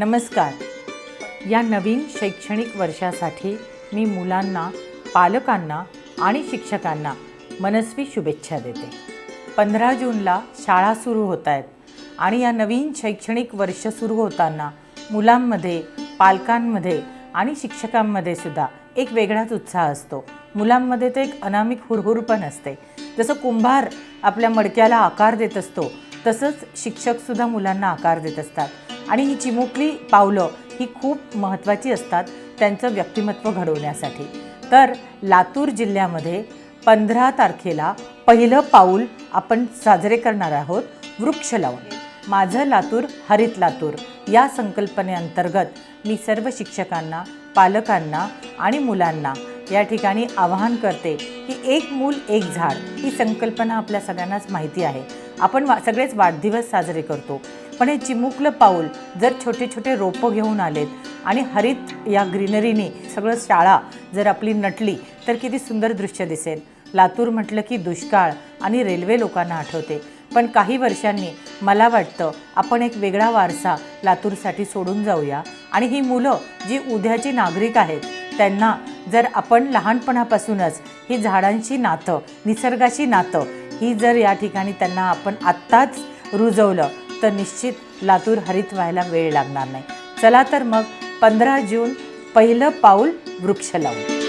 नमस्कार. या नवीन शैक्षणिक वर्षासाठी मी मुलांना पालकांना आणि शिक्षकांना मनस्वी शुभेच्छा देते. पंधरा जूनला शाळा सुरू होत आहेत आणि या नवीन शैक्षणिक वर्ष सुरू होताना मुलांमध्ये पालकांमध्ये आणि शिक्षकांमध्ये सुद्धा एक वेगळाच उत्साह असतो. मुलांमध्ये तर एक अनामिक हुरहुर पण असते. जसं कुंभार आपल्या मडक्याला आकार देत असतो तसंच शिक्षकसुद्धा मुलांना आकार देत असतात. आणि ही चिमुकली पावलं ही खूप महत्त्वाची असतात त्यांचं व्यक्तिमत्व घडवण्यासाठी. तर लातूर जिल्ह्यामध्ये पंधरा तारखेला पहिलं पाऊल आपण साजरे करणार आहोत वृक्ष लावून. माझं लातूर हरित लातूर या संकल्पनेअंतर्गत मी सर्व शिक्षकांना पालकांना आणि मुलांना या ठिकाणी आवाहन करते की एक मूल एक झाड ही संकल्पना आपल्या सगळ्यांनाच माहिती आहे. आपण वा सगळेच वाढदिवस साजरे करतो. पण हे चिमुकलं पाऊल जर छोटे छोटे रोपं घेऊन आलेत आणि हरित या ग्रीनरीने सगळं शाळा जर आपली नटली तर किती सुंदर दृश्य दिसेल. लातूर म्हटलं की दुष्काळ आणि रेल्वे लोकांना आठवते. पण काही वर्षांनी मला वाटतं आपण एक वेगळा वारसा लातूरसाठी सोडून जाऊया. आणि ही मुलं जी उद्याची नागरिक आहेत त्यांना जर आपण लहानपणापासूनच ही झाडांची नातं निसर्गाशी नातं ही जर या ठिकाणी त्यांना आपण आत्ताच रुजवलं तर निश्चित लातूर हरित व्हायला वेळ लागणार नाही. चला तर मग पंधरा जून पहिलं पाऊल वृक्ष लावू.